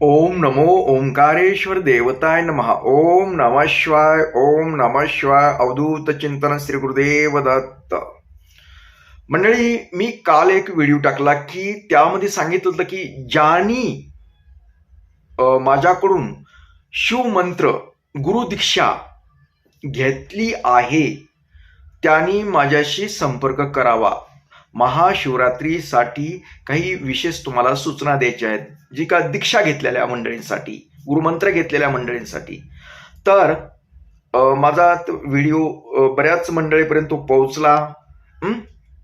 ओम नमो ओंकारेश्वर देवताय नमः. ओम नमः शिवाय ओम नमः शिवाय अवधूत चिंतन श्री गुरुदेव दत्त. मंडळी मी काल एक व्हिडिओ टाकला की त्यामध्ये सांगितलं होतं की ज्यांनी माझ्याकडून शिवमंत्र गुरुदीक्षा घेतली आहे त्यांनी माझ्याशी संपर्क करावा. महाशिवरात्रीसाठी काही विशेष तुम्हाला सूचना द्यायच्या आहेत जी का दीक्षा घेतलेल्या मंडळींसाठी गुरुमंत्र घेतलेल्या मंडळींसाठी. तर माझा व्हिडिओ बऱ्याच मंडळीपर्यंत तो पोहोचला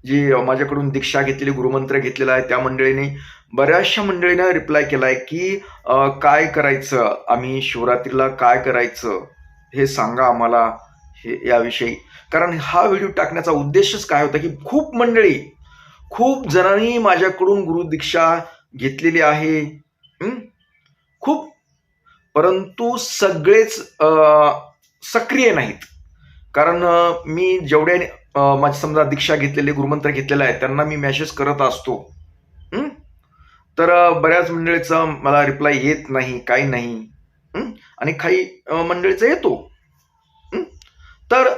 जी माझ्याकडून दीक्षा घेतलेली गुरुमंत्र घेतलेला आहे त्या मंडळीने बऱ्याचशा मंडळीनं रिप्लाय केलाय की काय करायचं? आम्ही शिवरात्रीला काय करायचं? हे सांगा आम्हाला हे याविषयी. कारण हा व्हिडिओ टाकण्याचा उद्देशच काय होता की खूप मंडळी खूप जणांनी माझ्याकडून गुरुदीक्षा घेतलेली आहे. खूप. परंतु सगळेच सक्रिय नाहीत. कारण मी जेवढ्या माझे समजा दीक्षा घेतलेले गुरुमंत्र घेतलेला आहे त्यांना मी मॅसेज करत असतो. तर बऱ्याच मंडळीचा मला रिप्लाय येत नाही काही नाही. आणि काही मंडळीचा येतो. तर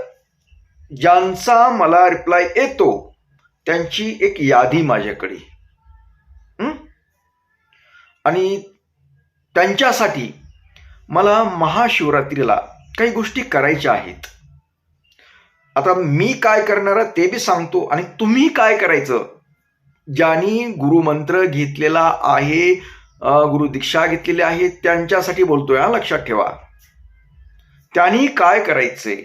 ज्यांचा मला रिप्लाय येतो त्यांची एक यादी माझ्याकडे. आणि त्यांच्यासाठी मला महाशिवरात्रीला काही गोष्टी करायच्या आहेत. आता मी काय करणार ते बी सांगतो आणि तुम्ही काय करायचं? ज्यांनी गुरुमंत्र घेतलेला आहे गुरुदीक्षा घेतलेली आहे त्यांच्यासाठी बोलतोय हा लक्षात ठेवा. त्यांनी काय करायचंय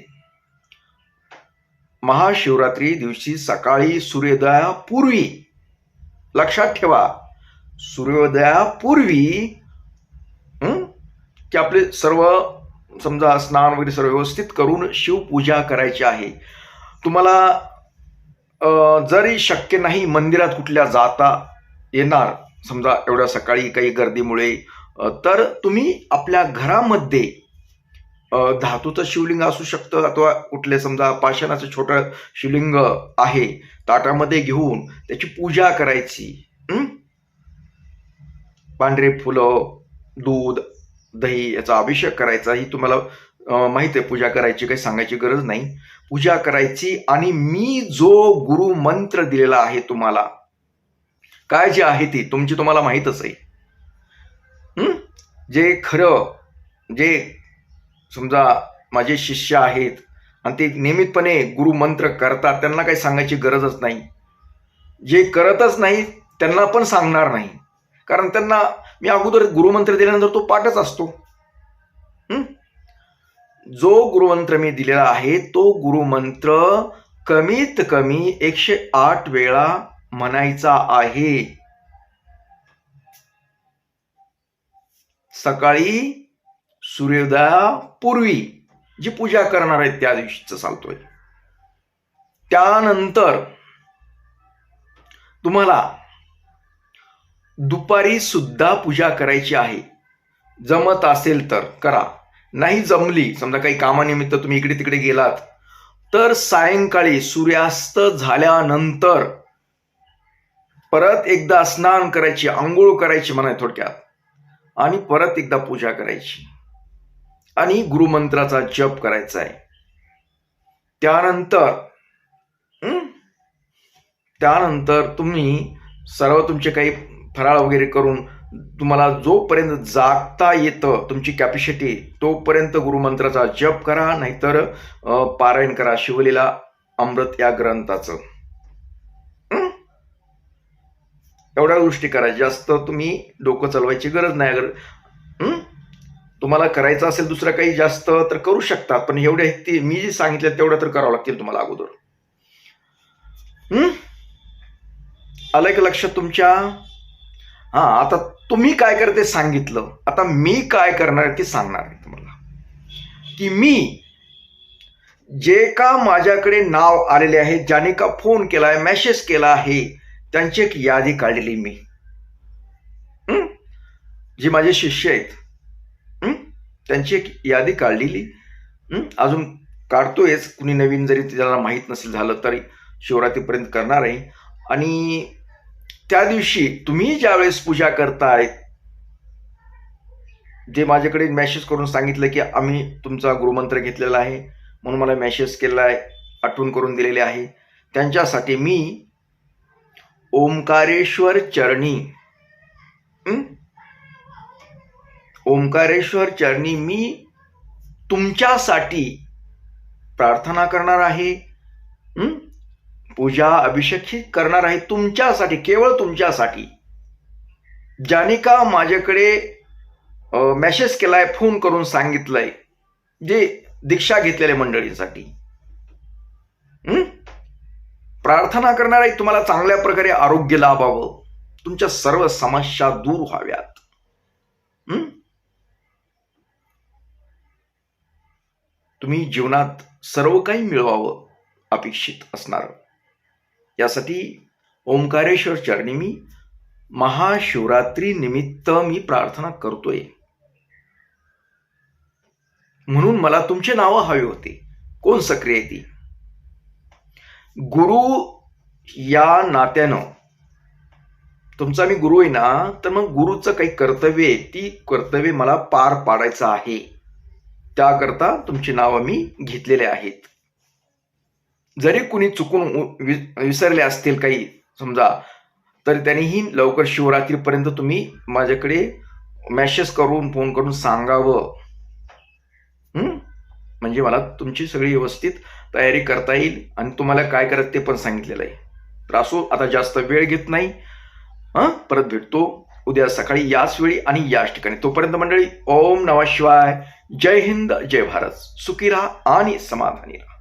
महाशिवरात्री दिवशी सकाळी सूर्योदयापूर्वी. लक्षात ठेवा सूर्योदयापूर्वी की आपले सर्व समजा स्नान वगैरे सर्व व्यवस्थित करून शिवपूजा करायची आहे. तुम्हाला जरी शक्य नाही मंदिरात कुठल्या जाता येणार समजा एवढ्या सकाळी काही गर्दीमुळे तर तुम्ही आपल्या घरामध्ये धातूचं शिवलिंग असू शकतं अथवा कुठले समजा पाषाणाचं छोटं शिवलिंग आहे ताटामध्ये घेऊन त्याची पूजा करायची. पांढरे फुलं दूध दही याचा अभिषेक करायचा ही तुम्हाला अ, माहीत आहे पूजा करायची काही सांगायची गरज नाही. पूजा करायची आणि मी जो गुरु मंत्र दिलेला आहे तुम्हाला काय जे आहे ती तुमची तुम्हाला माहीतच आहे. जे खरं जे समजा माझे शिष्य आहेत आणि ते नियमितपणे गुरुमंत्र करतात त्यांना काही सांगायची गरजच नाही. जे करतच नाही त्यांना पण सांगणार नाही. कारण त्यांना मी अगोदर गुरुमंत्र दिल्यानंतर तो पाठच असतो. जो गुरुमंत्र मी दिलेला आहे तो गुरुमंत्र कमीत कमी एकशे आठ वेळा म्हणायचा आहे. सकाळी सूर्योदयापूर्वी जी पूजा करणार आहेत त्या दिवशीच चालतोय त्यानंतर तुम्हाला दुपारी सुद्धा पूजा करायची आहे. जमत असेल तर करा. नाही जमली समजा काही कामानिमित्त तुम्ही इकडे तिकडे गेलात तर सायंकाळी सूर्यास्त झाल्यानंतर परत एकदा स्नान करायची आंघोळ करायची म्हणा थोडक्यात. आणि परत एकदा पूजा करायची. आणि गुरुमंत्राचा जप करायचा आहे. त्यानंतर त्यानंतर तुम्ही सर्व तुमचे काही फराळ वगैरे करून तुम्हाला जोपर्यंत जागता येतं तुमची कॅपॅसिटी तोपर्यंत गुरुमंत्राचा जप करा नाहीतर पारायण करा शिवलीला अमृत या ग्रंथाचं. एवढ्या गोष्टी करा जास्त तुम्ही डोकं चालवायची गरज नाही. अगर तुम्हाला करायचं असेल दुसरं काही जास्त तर करू शकतात पण एवढे ते मी जे सांगितलं तेवढं तर करावं लागतील तुम्हाला अगोदर. हं? आलंय का लक्षात तुमच्या? हा आता तुम्ही काय करते सांगितलं? आता मी काय करणार ते सांगणार आहे तुम्हाला. की मी जे का माझ्याकडे नाव आलेले आहे ज्याने का फोन केलाय मेसेज केला आहे त्यांची एक यादी काढलेली मी. जी जे माझे शिष्य आहेत. त्यांची एक यादी काढलेली. अजून काढतोयच. कुणी नवीन जरी त्याला माहीत नसेल झालं तरी शिवरात्रीपर्यंत करणार आहे आणि त्या दिवशी तुम्ही ज्यावेळेस पूजा करताय जे माझ्याकडे मेसेज करून सांगितलं की आम्ही तुमचा गुरुमंत्र घेतलेला आहे म्हणून मला मेसेज केलेला आहे आठवण करून दिलेले आहे. त्यांच्यासाठी मी ओंकारेश्वर चरणी हं? ओंकारेश्वर चरणी मी तुमच्यासाठी प्रार्थना करणार आहे. पूजा अभिषेक करणार आहे तुमच्यासाठी केवळ तुमच्यासाठी. ज्याने का माझ्याकडे मेसेज केलाय फोन करून सांगितलंय. जे दीक्षा घेतलेल्या मंडळींसाठी. प्रार्थना करणार आहे तुम्हाला चांगल्या प्रकारे आरोग्य लाभावं. तुमच्या सर्व समस्या दूर व्हाव्यात. तुम्ही जीवनात सर्व काही मिळवावं अपेक्षित असणार. यासाठी ओंकारेश्वर चरणी मी महाशिवरात्री निमित्त मी प्रार्थना करतोय. म्हणून मला तुमचे नावं हवे होते. कोण सक्रिय ती? गुरु या नात्यानं. तुमचा मी गुरु आहे ना तर मग गुरुचं काही कर्तव्य आहे ती कर्तव्य मला पार पाडायचं आहे. त्याकरता तुमची नावं मी घेतलेले आहेत. जरी कुणी चुकून विसरले असतील काही समजा तर त्यांनीही लवकर शिवरात्रीपर्यंत तुम्ही माझ्याकडे मॅसेज करून फोन करून सांगावं. म्हणजे मला तुमची सगळी व्यवस्थित तयारी करता येईल आणि तुम्हाला काय करत ते पण सांगितलेलं आहे. तर असो आता जास्त वेळ घेत नाही. हां? परत भेटतो उद्या सकाळी याच वेळी आणि याच ठिकाणी. तोपर्यंत मंडळी ओम नवा शिवाय. जय हिंद जय भारत. सुखी राहा आणि समाधानी राहा.